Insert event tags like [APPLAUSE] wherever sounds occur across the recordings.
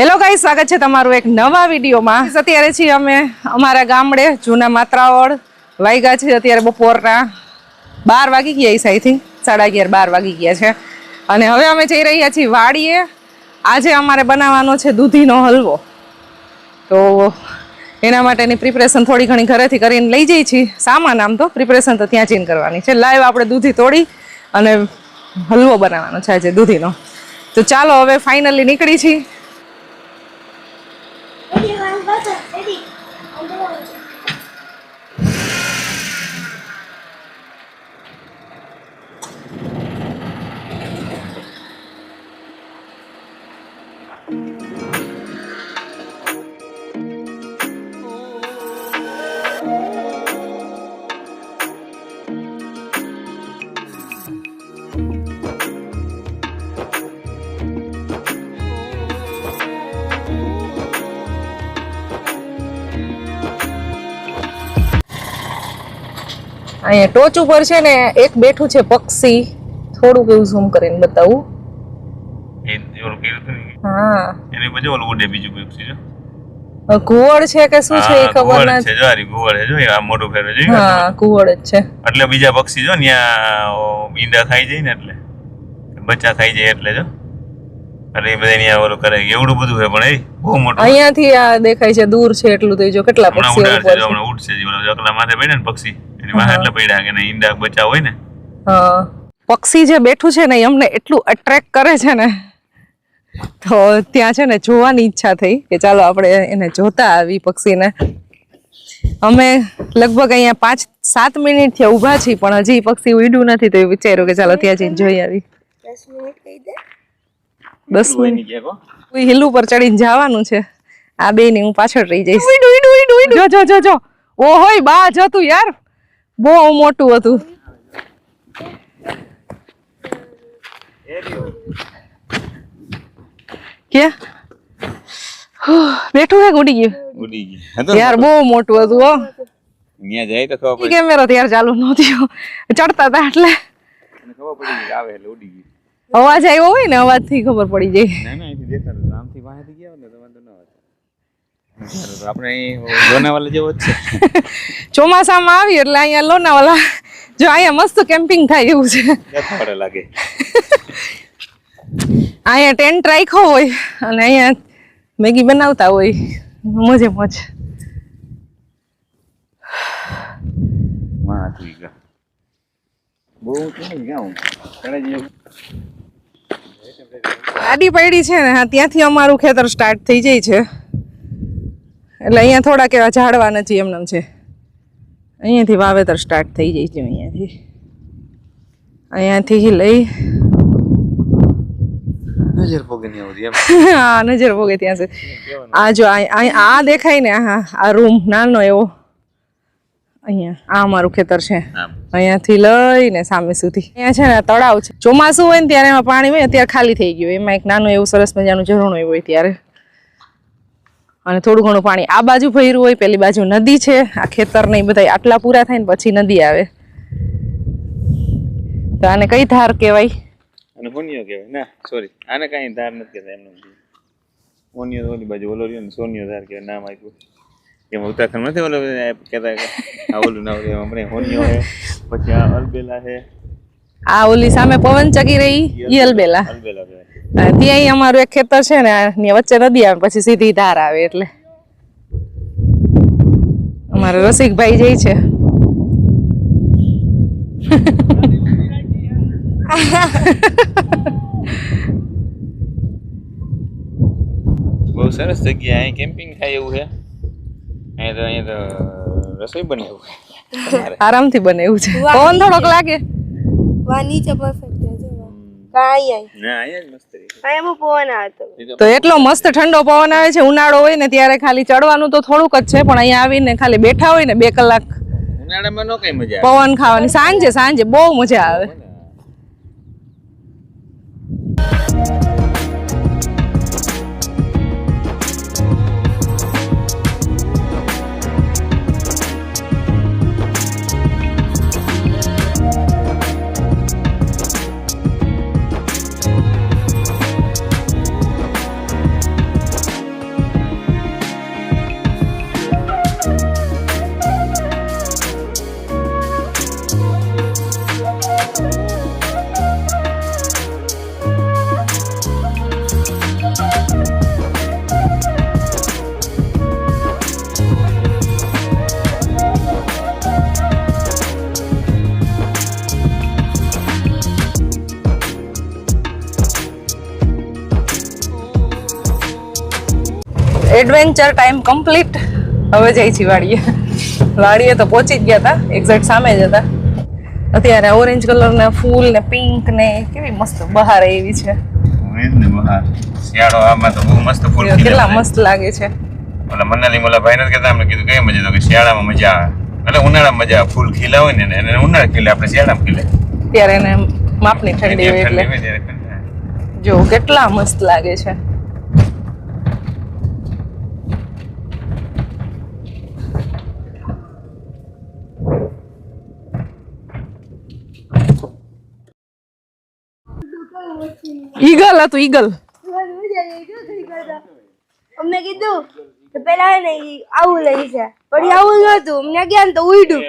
Hello ગાઈ સ્વાગત છે તમારું એક નવા વિડીયોમાં. અત્યારે છીએ અમે અમારા ગામડે, જૂના માત્રાવળ વાગ્યા છે. અત્યારે બપોરના બાર વાગી ગયા છે આઈ સાડા અગિયાર, બાર વાગી ગયા છે. અને હવે અમે જઈ રહ્યા છીએ વાડીએ. આજે અમારે બનાવવાનો છે દૂધીનો હલવો. તો એના માટેની પ્રિપરેશન થોડી ઘણી ઘરેથી કરીને લઈ જઈએ છીએ. સામાન આમ તો પ્રિપરેશન તો ત્યાં જઈને કરવાની છે. લાઈવ આપણે દૂધી તોડી અને હલવો બનાવવાનો છે આજે દૂધીનો. તો ચાલો હવે ફાઇનલી નીકળી છીએ. અહીંયા ટોચ ઉપર છે ને એક બેઠું છે પક્ષી. થોડુંક એવું ઝૂમ કરીને બતાવું. હા. એની ઓલું ઉડે બીજું પક્ષી જો હવે છે કે શું છે એ ખબર ઘુવડ છે જો હારી ઘુવડ છે જો આ મોટું છે હા કુવડ જ છે. એટલે બીજા પક્ષી જો ત્યાં ઈંડા ખાઈ જાય ને એટલે. બચ્ચા ખાઈ જાય એટલે જો. અરે બધા ઓલું કરે એવડું બધું છે પણ એ બહુ મોટું. અહીંયાથી આ દેખાય છે દૂર છે એટલું તો જો કેટલા પક્ષીઓ ઉપર છે હમણાં ઉડશે જે ઓલા માથે પડ્યા ને પક્ષી. એની માથે એટલે પડ્યા કે ને ઈંડા બચ્ચા હોય ને. હા. પક્ષી જે બેઠું છે ને એ અમને એટલું અટ્રેક્ટ કરે છે ને. તો ત્યાં છે ને જોવાની ઈચ્છા થઈ કે ચાલો આપણે એને જોતા આવી પક્ષીને. અમે લગભગ અહીંયા પાંચ સાત મિનિટથી ઊભા છીએ પણ હજી પક્ષી ઉડ્યું નથી તો એ વિચાર્યું કે ચાલો ત્યાં જઈને જોઈ આવી. દસ મિનિટ કહી દે. દસ મિનિટ. કોઈ હિલ ઉપર ચડીને જવાનું છે. આ બે ની હું પાછળ રહી જઈશ. જો જો જો જો. ઓ હોય બા જતું યાર. બહુ મોટું હતું. કે? [SIGHS] બેઠું હે ઉડી ગયું? ઉડી ગયું. યાર બહુ મોટું હતું હો. ત્યાં જાય તો ખબર પડી. કેમેરો ત્યારે ચાલુ નહોતી ચડતા હતા એટલે. ખબર પડી ગઈ આવે એટલે ઉડી ગઈ અવાજ આવ્યો હોય ને અવાજથી ખબર પડી જાય. ના ના અહીંથી દેખાતું આમથી પાસેથી ગયા ને તો વાંધો ન હોત સારું, તો આપણે લોનાવાલા જેવો જ છે. [LAUGHS] ચોમાસામાં આવી એટલે અહીંયા લોનાવાલા જો અહીંયા મસ્ત કેમ્પિંગ થાય એવું છે. દેખાડે લાગે. અહીંયા ટેન્ટ રાખ્યો હોય અને અહીંયા મેગી બનાવતા હોય. મોજે મોજ. ગાડી પડી છે ને ત્યાંથી અમારું ખેતર સ્ટાર્ટ થઈ જાય છે. એટલે અહીંયા થોડાક એવા ઝાડવા નથી એમનેમ છે. અહીંયાથી વાવેતર સ્ટાર્ટ થઈ જાય છે અહીંયાથી. અહીંયાથી લઈ નજર પોગે નહીં આવતી એમ. હા નજર પોગે ત્યાં છે આ જો આ દેખાય ને હા આ રૂમ નાનો એવો. અહીંયા આ અમારું ખેતર છે. અહીંયાથી લઈને સામે સુધી. અહીંયા છે ને તળાવ છે. ચોમાસું હોય ને ત્યારે એમાં પાણી હોય અત્યારે ખાલી થઈ ગયું એમાં એક નાનું એવું સરસ મજાનું ઝરણું એવું હોય ત્યારે. અને થોડું ઘણું પાણી આ બાજુ ભર્યું હોય પેલી બાજુ નદી છે. આ ખેતર ને બધા આટલા પૂરા થાય ને પછી નદી આવે. તો આને કઈ ધાર કહેવાય? અને હોનિયો કહેવાય. ના સોરી આને કાંઈ ધાર નથી કહેતા એમને હોનિયો ઓલી બાજુ ઓલો રહ્યો ને સોનિયો ધાર કહેવાય નામ આપ્યું. એમ ઉત્તરાખંડ નથી ઓલો કહેતા આ ઓલું ના ઓલું હમણાં હોનિયો છે પછી આ અલબેલા છે. આ ઓલી સામે પવન ચકી રહી ઈ અલબેલા. અને ત્યાં અમારું એક ખેતર છે ને ની વચ્ચે નદી આવે પછી સીધી ધાર આવે એટલે. અમારો રસિકભાઈ જઈ છે. બહુ સરસ જગ્યા અહીં કેમ્પિંગ થાય એવું છે. અહીં તો અહીં તો રસોઈ બને એવું આરામથી બને એવું છે. પવન થોડોક લાગે. વા નીચે પરફેક્ટ છે જો કાંઈ ના અહીંયા જ મસ્ત એમાં પવન આવતો. તો એટલો મસ્ત ઠંડો પવન આવે છે ઉનાળો હોય ને ત્યારે ખાલી ચડવાનું તો થોડુંક જ છે પણ અહીંયા આવીને ખાલી બેઠા હોય ને બે કલાક ઉનાળામાં નો કઈ મજા પવન ખાવાની સાંજે સાંજે બહુ મજા આવે. એડવેન્ચર ટાઈમ કમ્પ્લીટ હવે જઈ છીએ વાડીએ. વાડીએ તો પહોંચી જ ગયા હતા. એક્ઝેક્ટ સામે જ હતા. અત્યારે ઓરેન્જ કલરના ફૂલ ને પિંક ને કેવી મસ્ત બહાર એવી છે. શિયાળો આમાં તો બહુ મસ્ત ફૂલ કેટલા મસ્ત લાગે છે. ઓલા મનાલી મોલા ભાઈ નથી કહેતા અમને કીધું કઈ મજા તો કે શિયાળામાં મજા આવે. એટલે ઉનાળામાં મજા આવે. ફૂલ ખીલા હોય ને એને ઉનાળા ખીલે આપણે શિયાળામાં ખીલે ત્યારે એને માપની ઠંડી હોય એટલે. જો કેટલા મસ્ત લાગે છે. ઈગલ હતું ઈગલ. અમને કીધું કે પેલા ને આવું લઈ છે. પણ આવું આવું નતું. અમને ગયા ને તો ઉડ્યું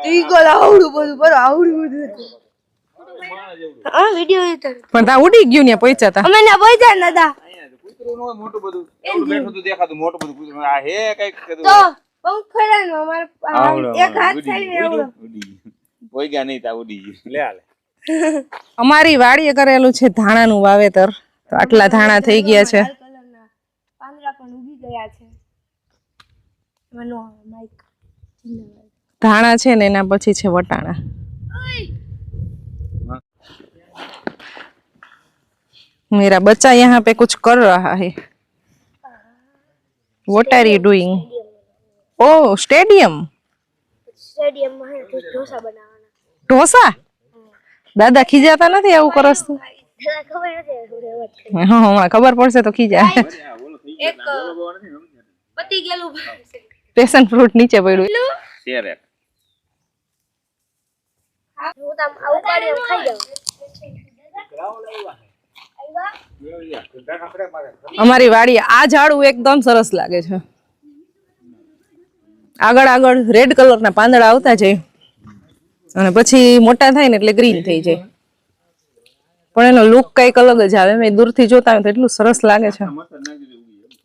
તો ઈ આવડું બધું બરો આવડું બધું હતું. હા વિડિયો ઉતર. પણ તા ઉડી ગયું ને પહોંચ્યા તા. અમે ના પૈસા ન હોય મોટું બધું બેઠું તો દેખાતું મોટું બધું કૂતરું. આ હે કંઈક. તો. પંખડા નો અમારે એક હાથ થઈ ને ઉડી ગયા નહીં તા ઉડી ગયું. લે હાલે. અમારી વાડીએ કરેલું છે ધાણાનું વાવેતર તો આટલા ધાણા થઈ ગયા છે લાલ કલરના પાંદડા પણ ઉગી ગયા છે એમાં નો આવે માઈક ધાણા છે ને એના પછી છે વટાણા मेरा बच्चा यहाँ पे कुछ कर रहा है what are you doing oh stadium સ્ટેડિયમમાં હે તો ઢોસા બનાવવાના ઢોસા દાદા ખીજાતા નથી આવું કરસ તું? તને ખબર નથી હું હમણાં ખબર પડશે તો ખીજા. એક પતી ગયેલું પેશન ફ્રૂટ નીચે પડ્યું. શેર હું તો આવું પાડી આમ ખાઈ જાઉં. અમારી વાડી આ ઝાડવું એકદમ સરસ લાગે છે. આગળ આગળ રેડ કલરના પાંદડા આવતા જાય. અને પછી મોટા થાય ને એટલે ગ્રીન થઈ જાય. પણ એનો લુક કંઈક અલગ જ આવે. મેં દૂરથી જોતા હોય તો એટલું સરસ લાગે છે.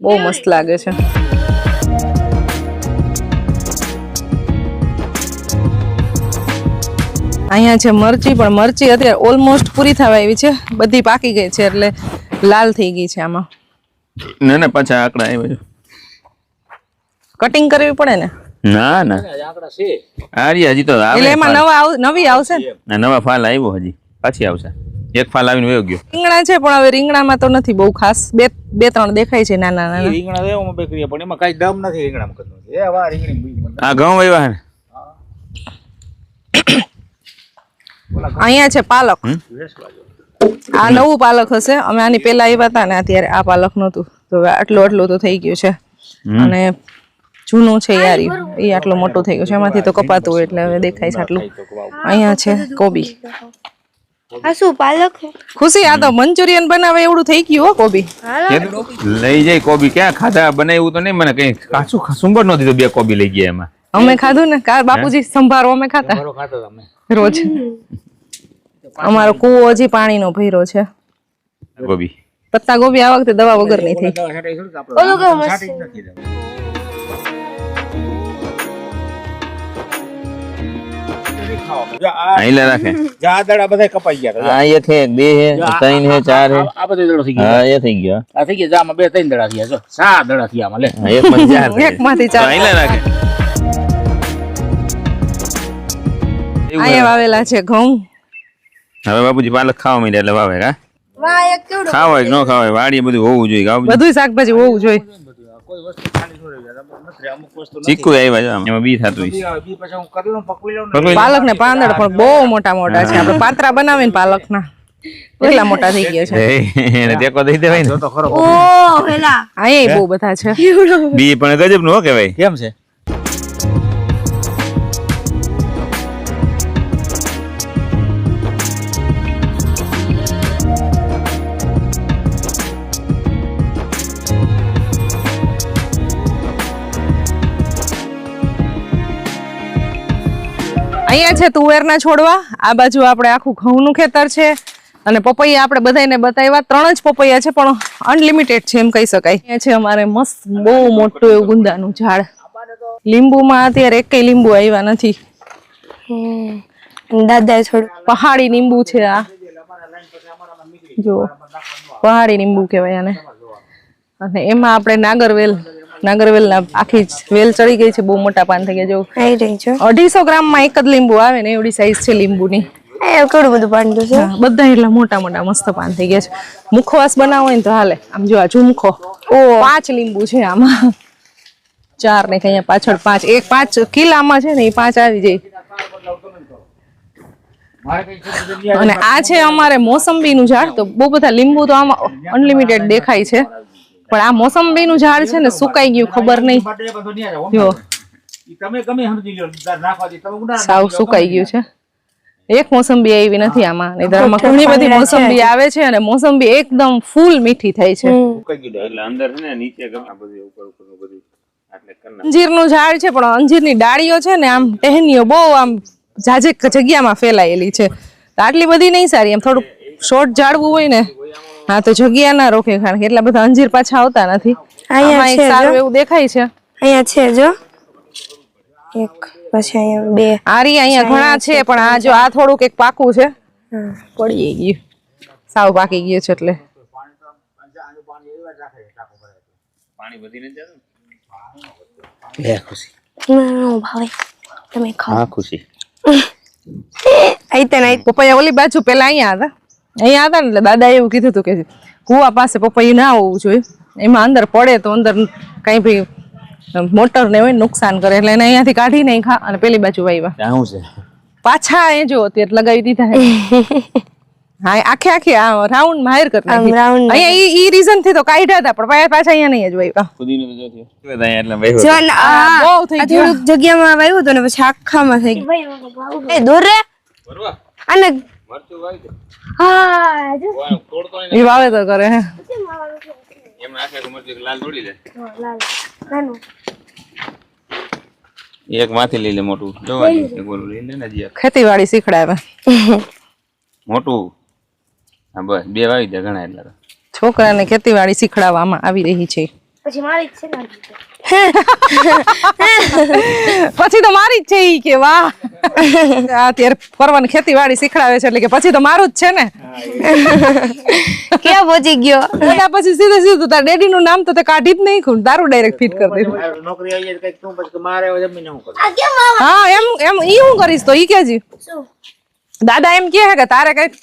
બહુ મસ્ત લાગે છે. અહીંયા છે મરચી પણ મરચી અત્યારે ઓલમોસ્ટ પૂરી થવા આવી છે. બધી પાકી ગઈ છે એટલે લાલ થઈ ગઈ છે આમાં. ના ના પાછા આકડા આવ્યા છે. કટિંગ કરવી પડે ને? ના ના. આર્ય હજી તો આવે એટલે એમાં નવા નવી આવશે? ને નવા ફાલ આવ્યો હજી. પાછી આવશે. એક ફાલ આવીને વયો ગયો. રીંગણા છે પણ હવે રીંગણામાં તો નથી બહુ ખાસ. બે બે ત્રણ દેખાય છે નાના નાના. રીંગણા દેવામાં બે કરીએ પણ એમાં કાઈ દમ નથી રીંગણામાં કરતો. એ વા રીંગણી આ ઘઉં આવ્યા ને અહીંયા છે પાલક. આ નવું પાલક હશે. અમે આની પેલા આવ્યા હતા ને અત્યારે આ પાલક નતું તો હવે આટલું આટલું તો થઈ ગયું છે. અને જૂનું છે યાર એ આટલું મોટું થઈ ગયું છે. એમાંથી તો કપાતું હોય એટલે હવે દેખાય છે આટલું. અહીંયા છે કોબી. આ શું પાલક? ખુશી આ તો મંચુરિયન બનાવે એવડું થઈ ગયું હો કોબી. લઈ જાય કોબી. ક્યાં ખાધા? બનાવ્યું તો નહીં. મને કઈ કાચું સુંબર નો દીધું બે કોબી લઈ ગયા એમાં. અમે ખાધું ને? કા બાપુજી સંભારો અમે ખાતા રોજ. અમારો કૂવો હજી પાણીનો ભયરો છે. કોબી. પત્તા ગોબી આ વખતે દવા વગર નહીં થઈ. આઈલા રાખે. જો આ બધા કપાઈ ગયા હતા. આ એક બે હે ત્રણ હે ચાર હે આ- આ દડો થઈ ગયો. હા એ થઈ ગયો. આ થઈ ગયા. જો આમાં બે ત્રણ દડા થયા. જો સા દડા થયા આમાં લે. એક માં ચાર થઈ. એકમાંથી ચાર. આઈલા રાખે. એવું વાવેલા છે ઘઉં. હવે બાપુજી પાલક ખાવા માંડ્યા એટલે વાવે કા વાહ એક કેવડું ખાવાય ન ખાવાય? વાડીએ બધું હોવું જોઈએ બધું? શાકભાજી હોવું જોઈએ. કોઈ વસ્તુ ખાલી ન રહી જાય. નથી અમુક વસ્તુ નથી. ચીકુ આવ્યા છે આમ. એમાં બી થતું હોય બી પછી હું કરી લઉં પકવી લઉં ને પાલક ને પાંદડ પણ બહુ મોટા મોટા છે. આપણે પાત્રા બનાવીને પાલકના. કેટલા મોટા થઈ ગયા છે. એને ટેકો દઈ દેવાય ને. તો ખરો. ઓ હેલા અહીંયા બહુ બધા છે. બી પણ ગજબનું હો કેવાય કેમ છે? અહીંયા છે તુવેરના છોડવા. આ બાજુ આપણે આખું ઘઉંનું ખેતર છે. અને પપૈયા આપણે બધાને બતાવ્યા. ત્રણ જ પપૈયા છે પણ અનલિમિટેડ છે એમ કહી શકાય. અહીંયા છે અમારે મસ્ત બહુ મોટું એવું ગુંદાનું ઝાડ. લીંબુમાં અત્યારે એકેય લીંબુ આવ્યા નથી. દાદા થોડું પહાડી લીંબુ છે આ. જો પહાડી લીંબુ કહેવાય આને. અને એમાં આપણે નાગરવેલ નાગરવેલના આખી વેલ ચડી ગઈ છે બહુ મોટા પાન થઈ ગયા જો અઢીસો ગ્રામમાં એક જ લીંબુ આવે ને એવડી સાઈઝ છે લીંબુની. કેવડું બધું પાણી છે. બધા એટલા મોટા મોટા મસ્ત પાન થઈ ગયા છે. મુખવાસ બનાવો હોય ને તો હાલે. આમ જો આ ઝુમખો. પાંચ લીંબુ છે આમાં. ચાર ને અહીંયા પાછળ પાંચ. એક પાંચ કિલ્લામાં છે ને એ પાંચ આવી જાય. અને આ છે અમારે મોસંબીનું ઝાડ તો બહુ બધા લીંબુ તો આમાં અનલિમિટેડ દેખાય છે. પણ આ મોસંબીનું ઝાડ છે ને સુકાઈ ગયું ખબર નહીં. જો. સાવ સુકાઈ ગયું છે. એક મોસંબી આવી નથી આમાં નહીં આમાં ઘણી બધી મોસંબી આવે છે અને મોસંબી એકદમ ફૂલ મીઠી થાય છે. અંજીર ગયું એટલે અંદર છે ને નીચે ગમે આ બધું ઉપર ઉપરનું બધું આટલે કરી નાખો. અંજીરનું ઝાડ છે પણ અંજીરની ડાળીઓ છે ને આમ ટહેનીઓ બહુ આમ જાજે જગ્યામાં ફેલાયેલી છે. આટલી બધી નહીં સારી એમ થોડુંક શોર્ટ ઝાડવું હોય ને. હા તો જગ્યા ના રોકે કારણ કે એટલા બધા અંજીર પાછા આવતા નથી. અહીંયા એક સારું એવું દેખાય છે. અહીંયા છે જો. એક પછી અહીંયા બે. આરી અહીંયા ઘણા છે પણ આ જો આ થોડુંક એક પાકું છે. પડી ગયું. સાવ પાકી ગયું છે એટલે. પાણી વધી નથી જતું ખુશી ભાવે. તમે ખાઓ. હા ખુશી. [LAUGHS] આઈ તને ઓલી બાજુ પેલા અહીંયા હતા. અહીંયા હતા ને એટલે દાદા એવું કીધું હતું કે કુવા પાસે પપૈયું ના હોવું જોઈએ. એમાં અંદર પડે તો અંદર કઈ ભી મોટર ને હોય નુકસાન કરે એટલે એને અહીંયાથી કાઢી નહીં ખા અને પેલી બાજુ વાવ્યા શું છે? પાછા એ જો અત્યારે લગાવી દીધા [LAUGHS] હા આખે આખે આ રાઉન્ડ માહિર કરી આમ નાખી. અહીંયા ઈ ઈ રીઝનથી તો કાઢ્યા હતા પણ પાછા પાછા અહીંયા નહીં જ વાવ્યા ખુદીનો બધો થયો. એટલે આ બહુ થઈ ગયો. જગ્યામાં વાવ્યું તો ને પછી આખામાં થઈ ગયો. એ દોર રે. બરોબર અને મરચું વાવી હા જો. વાવ, તોડતો નહીં એ વાવેતર કરે હે. એમ આખે આખું મરચું એક લાલ તોડી લે. નાનું. એક માંથી લઈ લે મોટું. જોવા એક ઓલું લઈ લે ને હજી ખેતીવાડી શીખડાવે. મોટું. હા બસ બે વાવી દે ઘણા એટલા છોકરાને ખેતીવાડી શીખડાવવામાં આવી રહી છે. પછી મારી જ છે ને [LAUGHS] પછી તો મારી જ છે ઈ કે વાહ. અત્યારે ફરવાની ખેતીવાડી શીખડાવે છે એટલે કે પછી તો મારું જ છે ને. ક્યાં પહોંચી ગયો? પછી સીધે સીધું તાર ડેડી નું નામ તો તે કાઢી જ નહીં ખૂન તારું ડાયરેક્ટ ફિટ કરી દીધું. નોકરી આવી જાય કંઈક તું પછી મારે જમીન હું કરું? હા એમ એમ ઈ હું કરીશ તો ઈ કેજી. દાદા એમ કે કે તારે કંઈક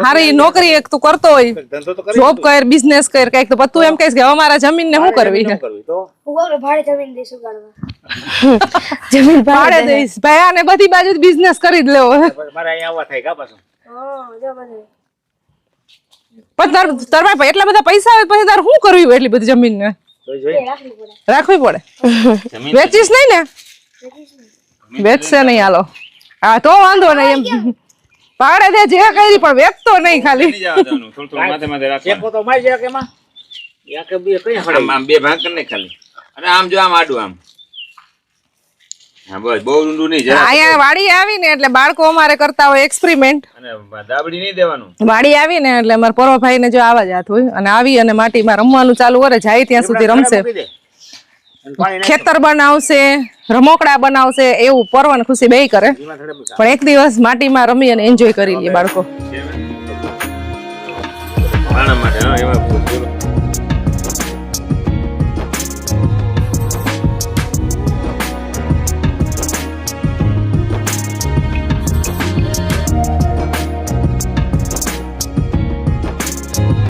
હારી નોકરી એક તું કરતો હોય ધંધો તો કરી જોબ કર બિઝનેસ કર કંઈક તો તું એમ કહીશ કે અમારા જમીન ને શું કરવી છે [LAUGHS] જમીન ભાડે દઈશ. ભાઈ આને બધી બાજુ બિઝનેસ કરી જ લેવો પણ તાર તાર એટલા બધા પૈસા આવે પછી તાર શું કરવી એટલી બધી જમીન ને રાખવી પડે. વેચીશ નહીં ને? વેચશે નહીં. હાલો. હા તો વાંધો નહીં એમ. પાડે દે જે કરી પણ વેચતો નહીં ખાલી. માથે માથે. તો મારી જાય યા કે બે કઈ હળે આમ આમ બે ભાગ કરી ખાલી. અને આમ જો આમ આડું આમ. હા બસ બહુ ઊંડું નહીં જરા અહીંયા વાડી આવીને એટલે બાળકો અમારે કરતા હોય એક્સપેરિમેન્ટ અને દાબડી નહીં દેવાનું. વાડી આવીને એટલે અમારા પરોભાઈ ને જો આવા જ હાથ હોય. અને આવી અને માટીમાં રમવાનું ચાલુ કરે જાય ત્યાં સુધી રમશે. ખેતર બનાવશે. રમોકડા બનાવશે એવું પરવન ખુશી બે કરે. પણ એક દિવસ માટીમાં રમી અને એન્જોય કરી લઈએ બાળકો માટે